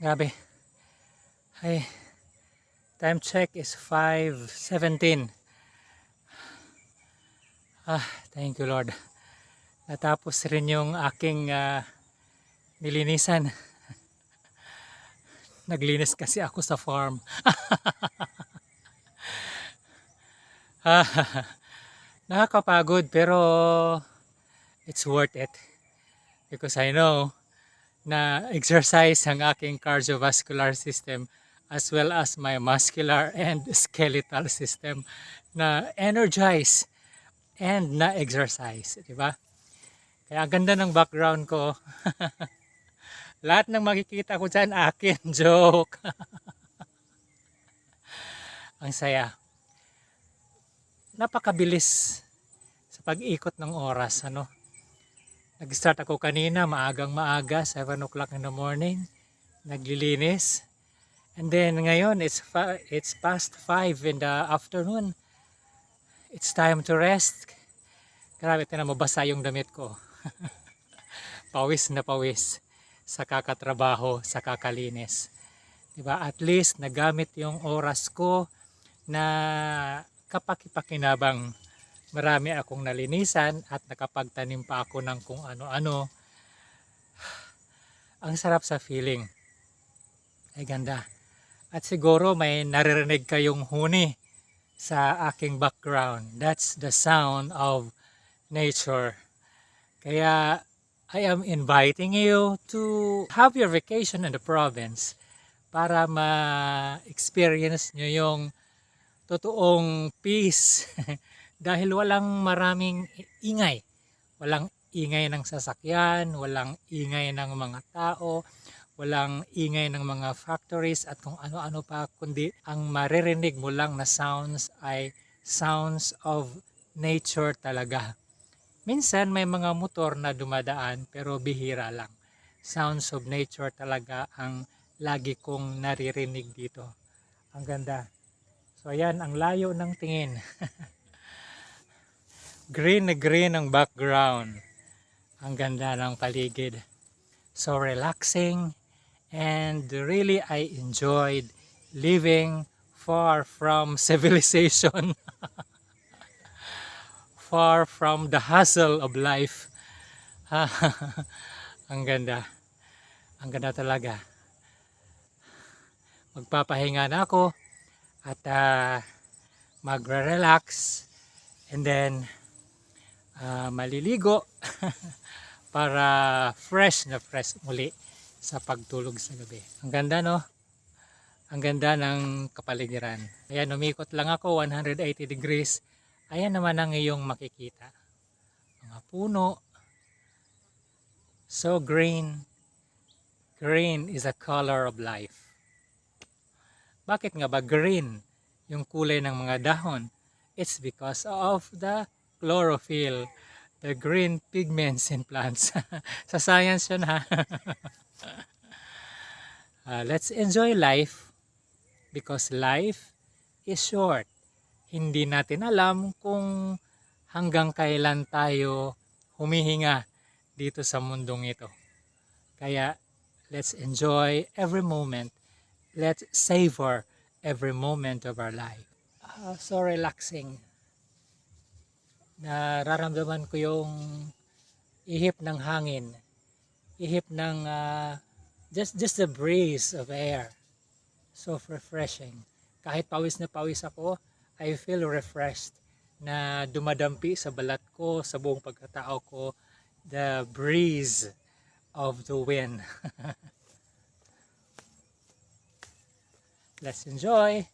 Grabe. Ay, time check is 5.17. Ah, thank you Lord. Natapos rin yung aking ah, nilinisan. Naglinis kasi ako sa farm. Ah, Nakakapagod pero it's worth it. Because I know na exercise ang aking cardiovascular system as well as my muscular and skeletal system na energize and na exercise, di ba? Kaya ang ganda ng background ko. Lahat ng makikita ko dyan, akin. Joke. ang saya. Napakabilis sa pag-ikot ng oras, ano? Nag-start ako kanina, maagang maaga, 7 o'clock in the morning. Naglilinis. And then ngayon, it's, it's past 5 in the afternoon. It's time to rest. Grabe, tinan mo, basa yung damit ko. pawis na pawis sa kakatrabaho, sa kakalinis. Diba? At least, nagamit yung oras ko na kapakipakinabang marami akong nalinisan at nakapagtanim pa ako ng kung ano-ano. Ang sarap sa feeling. Ay ganda. At siguro may naririnig kayong huni sa aking background. That's the sound of nature. Kaya I am inviting you to have your vacation in the province para ma-experience nyo yung totoong peace dahil walang maraming ingay. Walang ingay ng sasakyan, walang ingay ng mga tao, walang ingay ng mga factories at kung ano-ano pa, kundi ang maririnig mo lang na sounds ay sounds of nature talaga. Minsan may mga motor na dumadaan pero bihira lang. Sounds of nature talaga ang lagi kong naririnig dito. Ang ganda. So ayan, ang layo ng tingin. green na green ang background. Ang ganda ng paligid. So relaxing and really I enjoyed living far from civilization. far from the hustle of life. ang ganda. Ang ganda talaga. Magpapahinga na ako at uh, magre-relax and then ah, maliligo para fresh na fresh muli sa pagtulog sa gabi. Ang ganda no? Ang ganda ng kapaligiran. Ayan, umikot lang ako 180 degrees. Ayan naman ang iyong makikita. Mga puno. So green. Green is a color of life. Bakit nga ba green yung kulay ng mga dahon? It's because of the chlorophyll, the green pigments in plants. Sa science yun ha. Uh, let's enjoy life because life is short. Hindi natin alam kung hanggang kailan tayo humihinga dito sa mundong ito. Kaya let's enjoy every moment. Let's savor every moment of our life. Ah, so relaxing. Nararamdaman ko yung ihip ng hangin. Ihip ng ah, just just the breeze of air. So refreshing. Kahit pawis na pawis ako, I feel refreshed na dumadampi sa balat ko, sa buong pagkatao ko, the breeze of the wind. Let's enjoy.